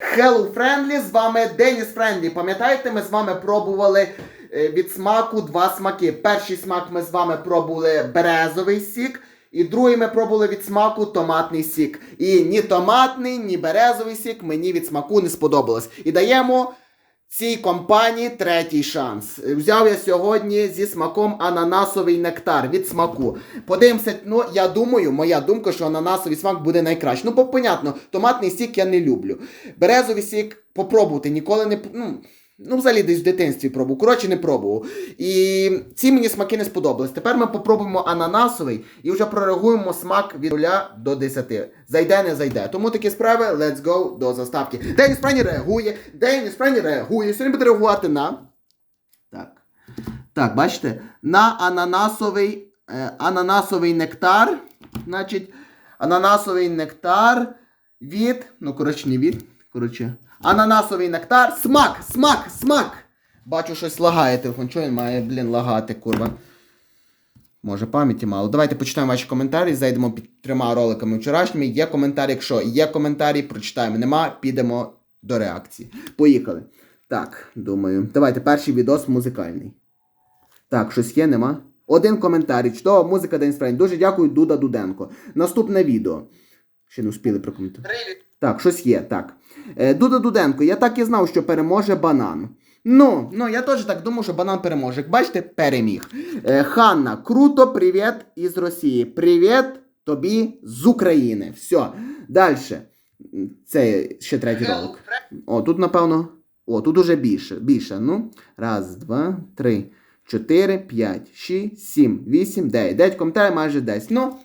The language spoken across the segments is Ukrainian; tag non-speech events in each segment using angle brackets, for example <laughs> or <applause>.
Hello Friendly, з вами Деніс Френдлі. Пам'ятаєте, ми з вами пробували е, від смаку два смаки. Перший смак ми з вами пробували березовий сік, і другий ми пробували від смаку томатний сік. І ні томатний, ні березовий сік мені від смаку не сподобалось. І даємо цій компанії третій шанс. Взяв я сьогодні зі смаком ананасовий нектар від смаку. Подивимося, ну я думаю, моя думка, що ананасовий смак буде найкраще. Ну, понятно, томатний сік я не люблю. Березовий сік попробувати, ніколи не. Ну, ну взагалі десь в дитинстві пробував. Коротше, не пробував. І ці мені смаки не сподобались. Тепер ми попробуємо ананасовий і вже прореагуємо смак від 0 до 10. Зайде, не зайде. Тому такі справи, let's go до заставки. Деніс Френі реагує, Деніс Френі реагує. Сьогодні буде реагувати на. Так. Так, бачите? На ананасовий, е, ананасовий нектар. Значить, ананасовий нектар від. Ну, коротше, не від. Коротше. Ананасовий нектар. Смак! Смак! Смак! Бачу, щось лагає телефон. Чого він має, блін, лагати, курва? Може, пам'яті мало. Давайте почитаємо ваші коментарі. Зайдемо під трьома роликами вчорашніми. Є коментарі, якщо є коментарі, прочитаємо. Нема, підемо до реакції. Поїхали. Так, думаю. Давайте перший відос музикальний. Так, щось є, нема. Один коментар. Чудова музика День. Дуже дякую, Дуда Дуденко. Наступне відео. Ще не успіли прокоментувати. Так, щось є, так. Е, Дуда Дуденко, я так і знав, що переможе банан. Ну, ну, я теж так думав, що банан переможе. Бачите, переміг. Е, Ханна, круто, привіт із Росії. Привіт тобі з України. Все. Далі. Це ще третій ролик. О, тут, напевно. О, тут уже більше. Більше. Ну. Раз, два, три, чотири, п'ять, шість, сім, вісім, дев'ять. Дев'ять коментарів, майже десять. Ну,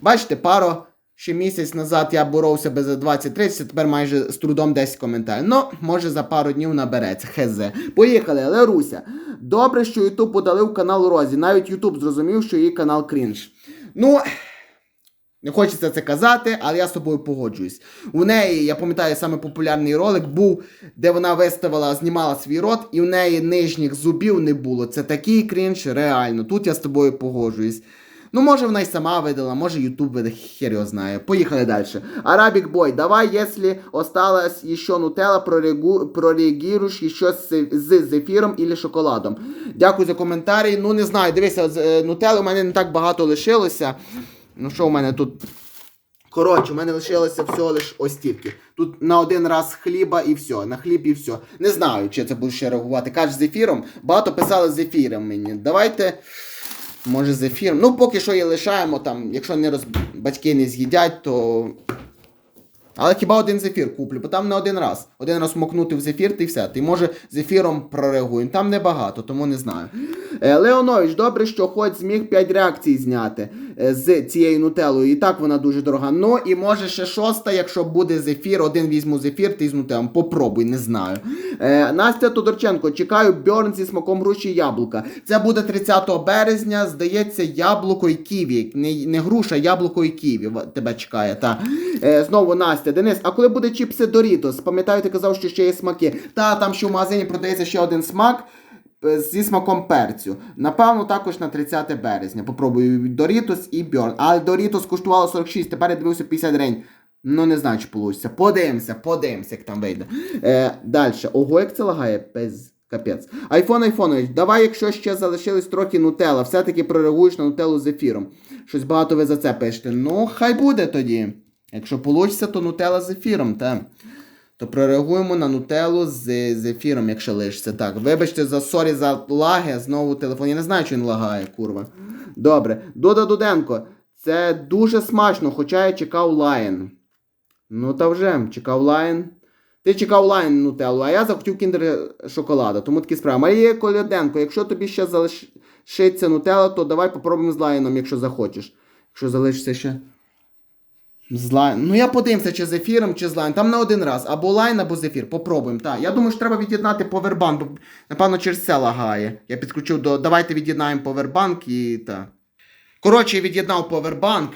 бачите, пару. Ще місяць назад я боровся би за 20-30, тепер майже з трудом 10 коментарів. Ну, може за пару днів набереться. Хз. Поїхали, Леруся. Добре, що Ютуб подалив канал Розі. Навіть Ютуб зрозумів, що її канал крінж. Ну. Не хочеться це казати, але я з тобою погоджуюсь. У неї, я пам'ятаю, саме популярний ролик був, де вона виставила, знімала свій рот, і в неї нижніх зубів не було. Це такий крінж, реально. Тут я з тобою погоджуюсь. Ну, може, вона й сама видала, може Ютуб вида, хер його знає. Поїхали далі. Арабік Бой, давай, если осталось еще нутелла, прорегу- прореагируешь еще з, з зефіром или шоколадом. Дякую за коментарі. Ну, не знаю, дивися, з е, нутелли у мене не так багато лишилося. Ну, що у мене тут? Коротше, у мене лишилося всього лиш ось тільки. Тут на один раз хліба і все. На хліб і все. Не знаю, чи це буду ще реагувати. Кажеш з ефіром. Багато писали з ефіром мені. Давайте. Може з ефіром. Ну, поки що її лишаємо там. Якщо не роз... батьки не з'їдять, то. Але хіба один зефір куплю, бо там не один раз. Один раз мокнути в зефір, ти все. Ти може з ефіром прореагуємо. Там небагато, тому не знаю. Е, Леонович, добре, що хоч зміг 5 реакцій зняти з цією нутелою. І так вона дуже дорога. Ну і може ще шоста, якщо буде зефір, один візьму зефір, ти з нутелом. Попробуй, не знаю. Е, Настя Тодорченко, чекаю бьорн зі смаком груші яблука. Це буде 30 березня, здається, яблуко і ківі. Не, не груша, яблуко і ківі тебе чекає. Та. Е, знову Настя, Денис, а коли буде чіпси Дорітос? Пам'ятаю, ти казав, що ще є смаки. Та там ще в магазині продається ще один смак. Е, Зі смаком перцю. Напевно, також на 30 березня. Попробую Дорітос і Бьорн. Але Дорітос коштувало 46, тепер я дивився 50 гривень. Ну, не знаю, чи вийде. Подивимося, подивимося, як там вийде. Е, Далі. Ого, як це лагає, без капець. Айфон Айфонович, давай, якщо ще залишились трохи нутелла, все-таки прореагуєш на нутеллу з ефіром. Щось багато ви за це пишете. Ну, хай буде тоді. Якщо вийде, то нутелла з ефіром, так. То прореагуємо на нутеллу з, з ефіром, якщо лишиться. Так, вибачте за сорі за лаги, знову телефон. Я не знаю, чи він лагає, курва. Добре. Дуда Дуденко. Це дуже смачно, хоча я чекав лайн. Ну та вже, чекав лайн. Ти чекав лайн нутеллу, а я захотів кіндер шоколада, тому такі справи. Марія Коляденко, якщо тобі ще залишиться нутелла, то давай попробуємо з лайном, якщо захочеш. Якщо залишиться ще. З лайн. Ну я подивимося, чи з ефіром, чи з лайн. Там на один раз. Або лайн, або з ефір. Попробуємо. Так. Я думаю, що треба від'єднати повербанк, бо напевно через це лагає. Я підключив до. Давайте від'єднаємо повербанк і так. Коротше, від'єднав повербанк.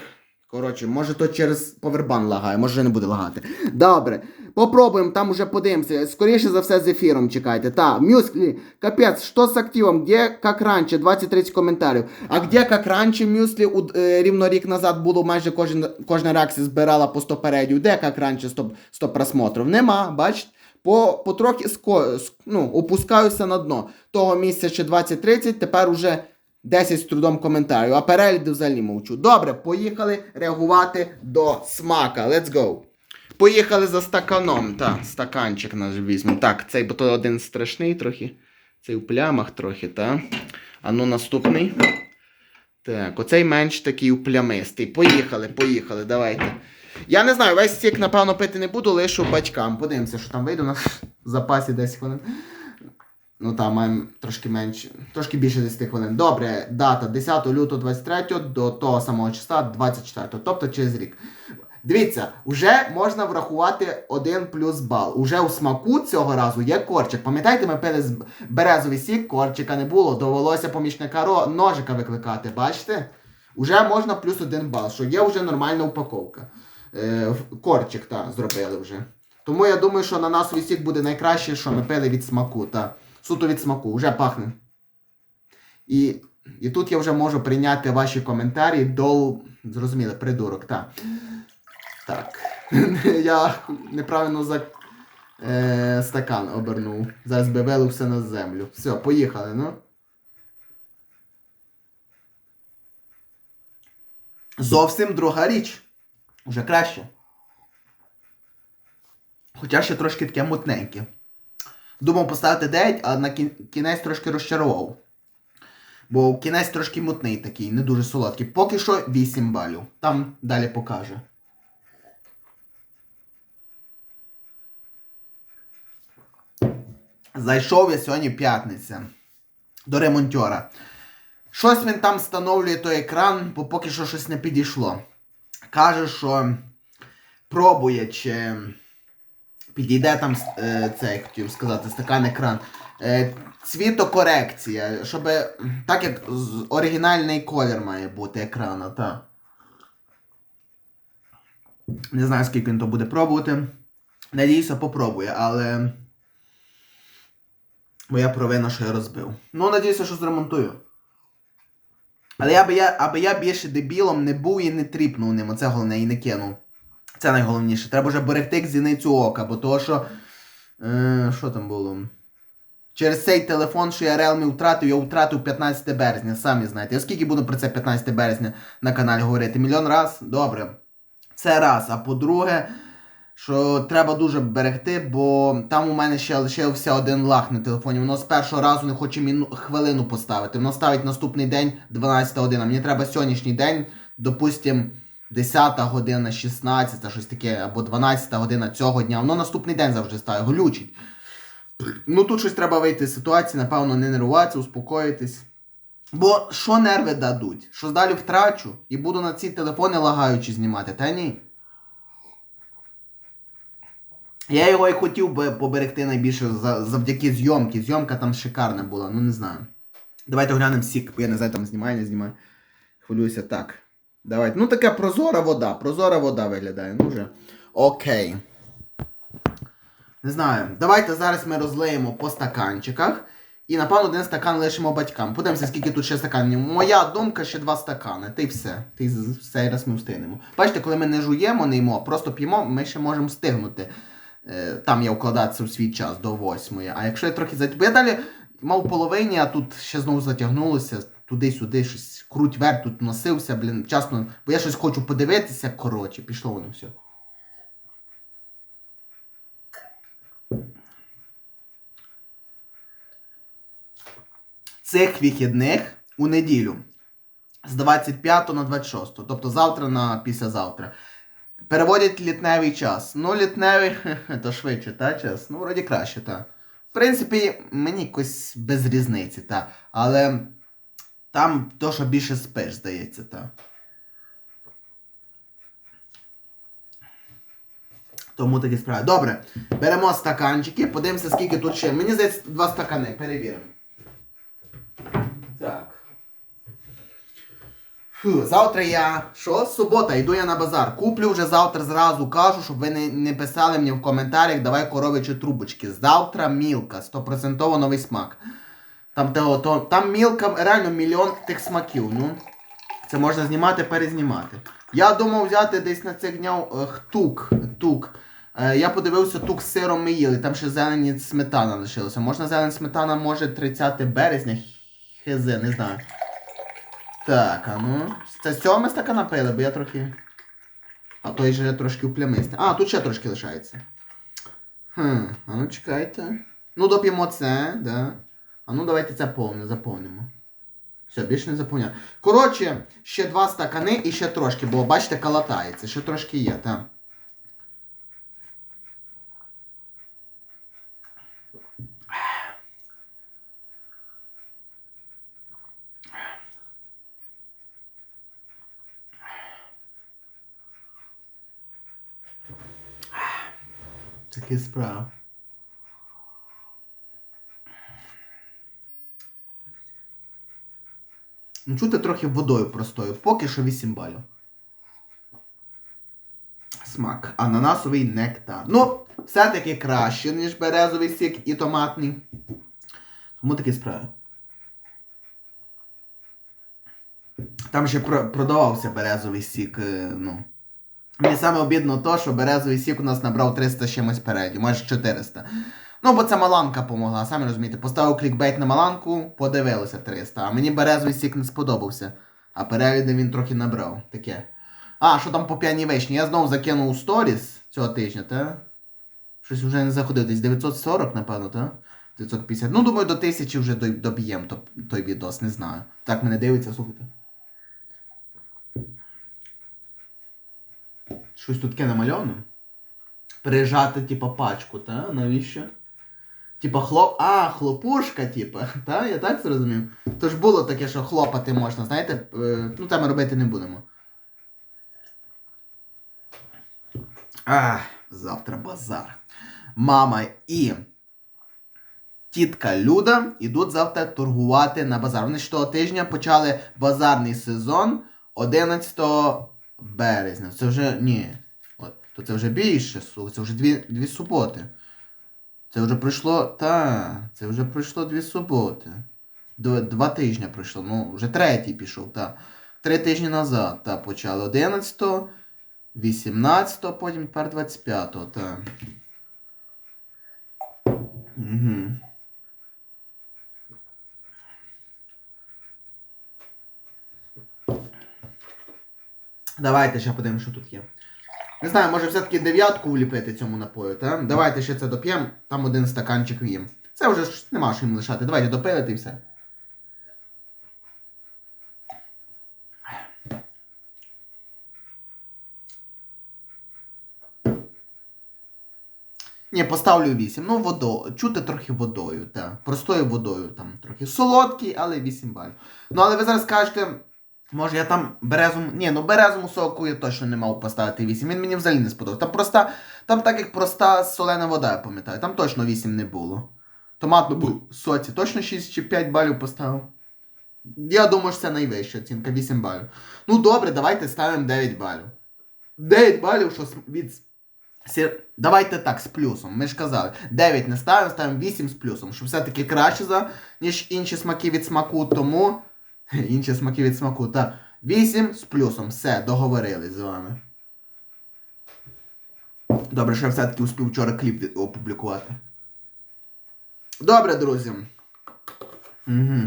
Коротше, може то через повербан лагає, може не буде лагати. Добре. Попробуємо, там уже подивимося. Скоріше за все з ефіром чекайте. Та, мюслі, капець, що з активом? Где, как раньше? 20-30 коментарів. А где, как раньше, мюслі, у, е, рівно рік назад було майже кожен, кожна реакція збирала по 100 передів. Де, как раньше, 100, 100 просмотрів? Нема, бачите? По, потрохи ну, опускаюся на дно. Того місця ще 20-30, тепер уже 10 з трудом коментарів, а перегляди взагалі мовчу. Добре, поїхали реагувати до смака. Let's go. Поїхали за стаканом. Так, стаканчик наш візьмемо. Так, цей бо то один страшний трохи. Цей у плямах трохи, так. А ну наступний. Так, оцей менш такий уплямистий. Поїхали, поїхали, давайте. Я не знаю, весь стік, напевно, пити не буду, лишу батькам. Подивимося, що там вийде у нас в запасі 10 хвилин. Ну там маємо трошки менше, трошки більше 10 хвилин. Добре, дата 10 лютого 23 до того самого числа 24, тобто через рік. Дивіться, вже можна врахувати 1 плюс бал. Уже у смаку цього разу є корчик. Пам'ятаєте, ми пили з березовий сік, корчика не було, довелося помічника ножика викликати, бачите? Уже можна плюс 1 бал, що є вже нормальна упаковка. Е, корчик так, зробили вже. Тому я думаю, що ананасовий сік буде найкраще, що ми пили від смаку. Та. Суто від смаку, вже пахне. І, і тут я вже можу прийняти ваші коментарі до. Зрозуміли, придурок, так. Так. <laughs> я неправильно за е, стакан обернув. Зараз би вилився на землю. Все, поїхали, ну. Зовсім друга річ. Уже краще. Хоча ще трошки таке мутненьке. Думав поставити 9, а на кінець трошки розчарував. Бо кінець трошки мутний такий, не дуже солодкий. Поки що 8 балів. Там далі покаже. Зайшов я сьогодні п'ятниця до ремонтера. Щось він там встановлює той екран, бо поки що щось не підійшло. Каже, що пробує, чи підійде там е, цей, хотів сказати, стакан екран. Е, цвітокорекція, щоб так як оригінальний колір має бути екрана, так. Не знаю, скільки він то буде пробувати. Надіюся, попробує, але. Моя провина, що я розбив. Ну, надіюся, що зремонтую. Але я би я, аби я більше дебілом не був і не тріпнув ним, оце головне, і не кинув. Це найголовніше. Треба вже берегти зіницю ока, бо того, що. Е, що там було? Через цей телефон, що я Realme втратив, я втратив 15 березня, самі знаєте. Я скільки буду про це 15 березня на каналі говорити? Мільйон раз? Добре. Це раз. А по-друге, що треба дуже берегти, бо там у мене ще лишився один лах на телефоні. Воно з першого разу не хоче міну... хвилину поставити. Воно ставить наступний день 12 година. Мені треба сьогоднішній день, допустим, 10 година, 16, щось таке, або 12 година цього дня. Воно наступний день завжди ставить, глючить. Ну тут щось треба вийти з ситуації, напевно, не нервуватися, успокоїтись. Бо що нерви дадуть? Що далі втрачу і буду на ці телефони лагаючи знімати, та ні. Я його і хотів би поберегти найбільше завдяки зйомки. Зйомка там шикарна була, ну не знаю. Давайте оглянемо сік, я не знаю, там знімає, не знімає. Хвилююся так. Давайте. Ну така прозора вода. Прозора вода виглядає. Ну вже. Окей. Не знаю. Давайте зараз ми розлиємо по стаканчиках. І напевно один стакан лишимо батькам. Подивимося, скільки тут ще стаканів. Моя думка ще два стакани. Та й все. З- цей раз ми встигнемо. Бачите, коли ми не жуємо, не їмо, просто п'ємо, ми ще можемо встигнути. Е, Там я вкладатися у свій час до восьмої. А якщо я трохи затягну. Я далі мав половині, а тут ще знову затягнулося. Туди-сюди щось круть вверх, тут носився, блін, часно. Бо я щось хочу подивитися, коротше, пішло воно все. Цих вихідних у неділю з 25 на 26, тобто завтра на післязавтра. Переводять літневий час. Ну, літневий, <laughs> то швидше, та час. Ну, вроді краще, та. В принципі, мені якось без різниці, та. Але там то, що більше спиш, здається, та. Тому такі справи. Добре, беремо стаканчики, подивимося, скільки тут ще. Мені здається, два стакани, перевіримо. Так. Фу, завтра я. Що? Субота, йду я на базар. Куплю вже завтра зразу кажу, щоб ви не, не писали мені в коментарях, давай коровичі трубочки. Завтра мілка, 100% новий смак. Там, того, то, там мілка реально мільйон тих смаків. Ну, це можна знімати, перезнімати. Я думав взяти десь на цих днях е, тук. тук. Е, я подивився тук з сиром ми їли, там ще зелені сметана лишилося. Можна зелень сметана, може 30 березня. Хезе, не знаю. Так, а ну. Це сьоме стакана пили, бо я трохи. А той же трошки уплямисний. А, тут ще трошки лишається. Хм, а ну чекайте. Ну, доп'ємо це, да. А ну давайте це повне, заповнимо. Все, більше не заповняю. Коротше, ще два стакани і ще трошки, бо бачите, калатається. Ще трошки є, так. Такі справи. Ну, чути трохи водою простою. Поки що 8 балів. Смак. Ананасовий нектар. Ну, все-таки краще, ніж березовий сік і томатний. Тому такі справи. Там ще про- продавався березовий сік. е, Ну. Мені саме обідно то, що березовий сік у нас набрав 300 з чимось переді, майже 400. Ну, бо це Маланка помогла, самі розумієте. Поставив клікбейт на Маланку, подивилося 300. А мені березовий сік не сподобався. А перегляди він трохи набрав. Таке. А, що там по п'яній вишні? Я знову закинув у сторіс цього тижня, та? Щось вже не заходив, десь 940, напевно, та? 950. Ну, думаю, до 1000 вже доб'єм той відос, не знаю. Так мене дивиться, слухайте. Щось тут таке намальовано. Прижати, типа, пачку, та? Навіщо? Типа хлоп. А, хлопушка, типа. <laughs> Та? Я так зрозумів. То ж було таке, що хлопати можна, знаєте? Е, Ну, там робити не будемо. Ах, завтра базар. Мама і тітка Люда йдуть завтра торгувати на базар. Вони ж того тижня почали базарний сезон 11 березня. Це вже ні. От, то це вже більше, слухай, це вже дві, дві суботи. Це вже пройшло. Та, це вже пройшло дві суботи. Два, два тижні пройшло. Ну, вже третій пішов, та. Три тижні назад, та, почали. 11, 18, потім тепер 25, та. Угу. Давайте ще подивимось, що тут є. Не знаю, може все-таки дев'ятку вліпити цьому напою, та? Давайте ще це доп'ємо, там один стаканчик в'їм. Це вже ж нема що їм лишати. Давайте допилити і все. Ні, поставлю 8. Ну, водо, чути трохи водою, та. Простою водою там трохи. Солодкий, але 8 балів. Ну, але ви зараз скажете, може я там березум. Ні, ну березому соку я точно не мав поставити 8. Він мені взагалі не сподобався. Там проста, там так як проста солена вода, я пам'ятаю. Там точно 8 не було. Томатну соці точно 6 чи 5 балів поставив. Я думаю, що це найвища оцінка, 8 балів. Ну добре, давайте ставимо 9 балів. 9 балів, що від. сі- Давайте так, з плюсом. Ми ж казали. 9 не ставимо, ставимо 8 з плюсом. Що все-таки краще за, ніж інші смаки від смаку, тому. <laughs> Інші смаки від смаку. Так. 8 з плюсом. Все, договорились з вами. Добре, що я все-таки успів вчора кліп опублікувати. Добре, друзі. Угу.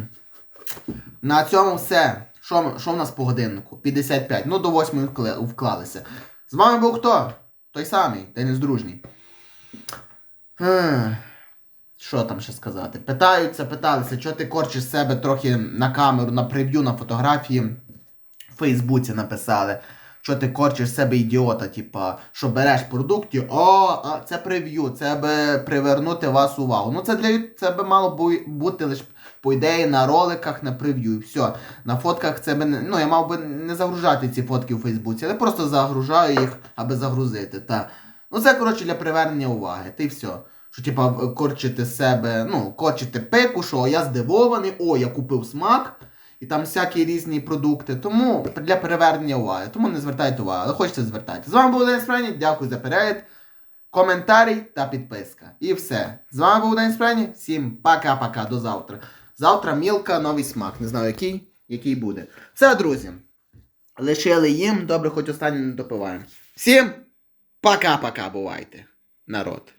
На цьому все. Що, в нас по годиннику? 55. Ну, до 8 вклалися. З вами був хто? Той самий, Денис Дружній. Ех, Що там ще сказати? Питаються, питалися, що ти корчиш себе трохи на камеру, на прев'ю, на фотографії. В Фейсбуці написали. Що ти корчиш себе ідіота, типа, що береш продукти, о, а це прев'ю, це аби привернути вас увагу. Ну це для це би мало бути лише по ідеї на роликах, на прев'ю. і Все. На фотках це би. Ну, я мав би не загружати ці фотки у Фейсбуці, але просто загружаю їх, аби загрузити. Та. Ну це, коротше, для привернення уваги. Ти все. Що, типа, корчити себе, ну, корчити пику, що я здивований, о, я купив смак. і там всякі різні продукти. Тому для перевернення уваги. Тому не звертайте увагу, але хочете звертайте. З вами був Денис Френі, дякую за перегляд, коментарі та підписка. І все. З вами був Денис Френі. Всім пока-пока, до завтра. Завтра мілка, новий смак. Не знаю який, який буде. Все, друзі. Лишили їм, добре, хоч останнє не допиваємо. Всім пока-пока, бувайте, народ.